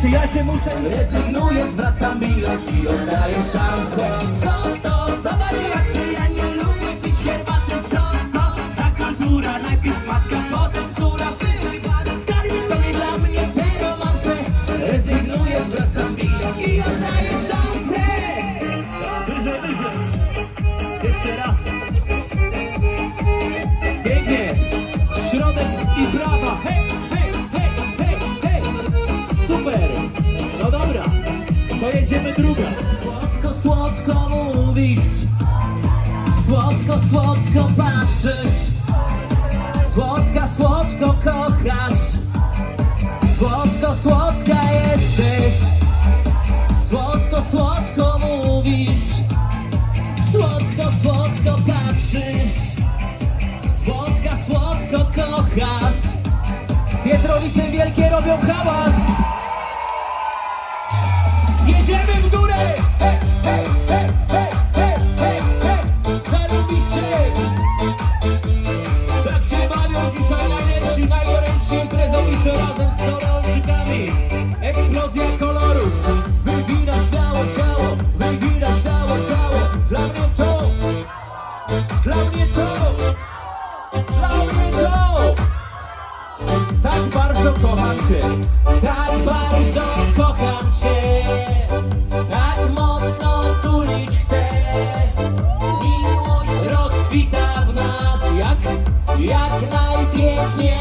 Słuchajcie, ja się muszę... Rezygnuję, zwracam bilet i oddaję szansę Co to za wariaty? Ja nie lubię pić herbaty Co to za kultura? Najpierw matka, potem córa Skarbie to nie dla mnie te romanse Rezygnuję, zwracam bilet i oddaję szansę Wyżej, wyżej. Jeszcze raz. Pojedziemy druga. Słodko, słodko mówisz. Słodko, słodko patrzysz. Słodka, słodko kochasz. Słodko, słodka jesteś. Słodko, słodko mówisz. Słodko, słodko patrzysz. Słodka, słodko kochasz. Pietrowice wielkie robią hałas Tak bardzo kocham cię, tak bardzo kocham cię, najpiękniej.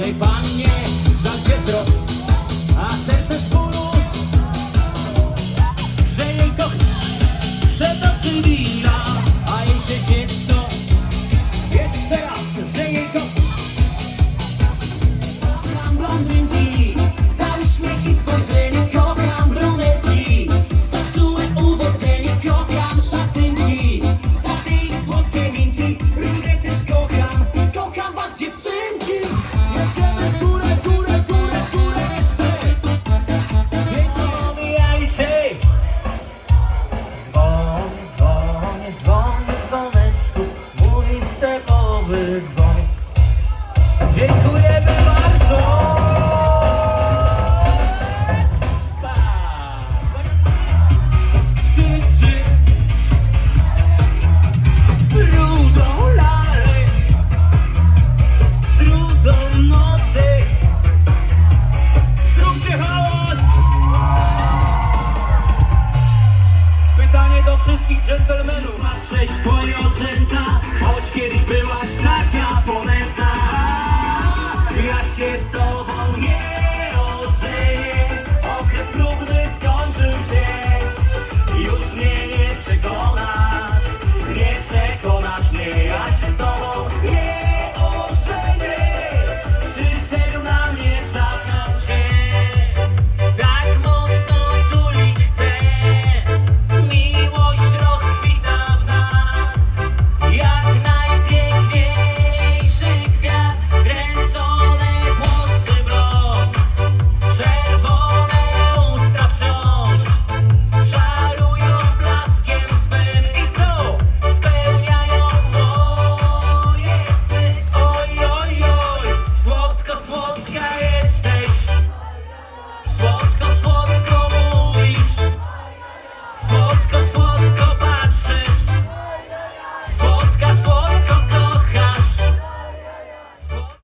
Nie jednej wszystkich dżentelmenów. Patrzeć w twoje oczęta Choć kiedyś byłaś taka ponęta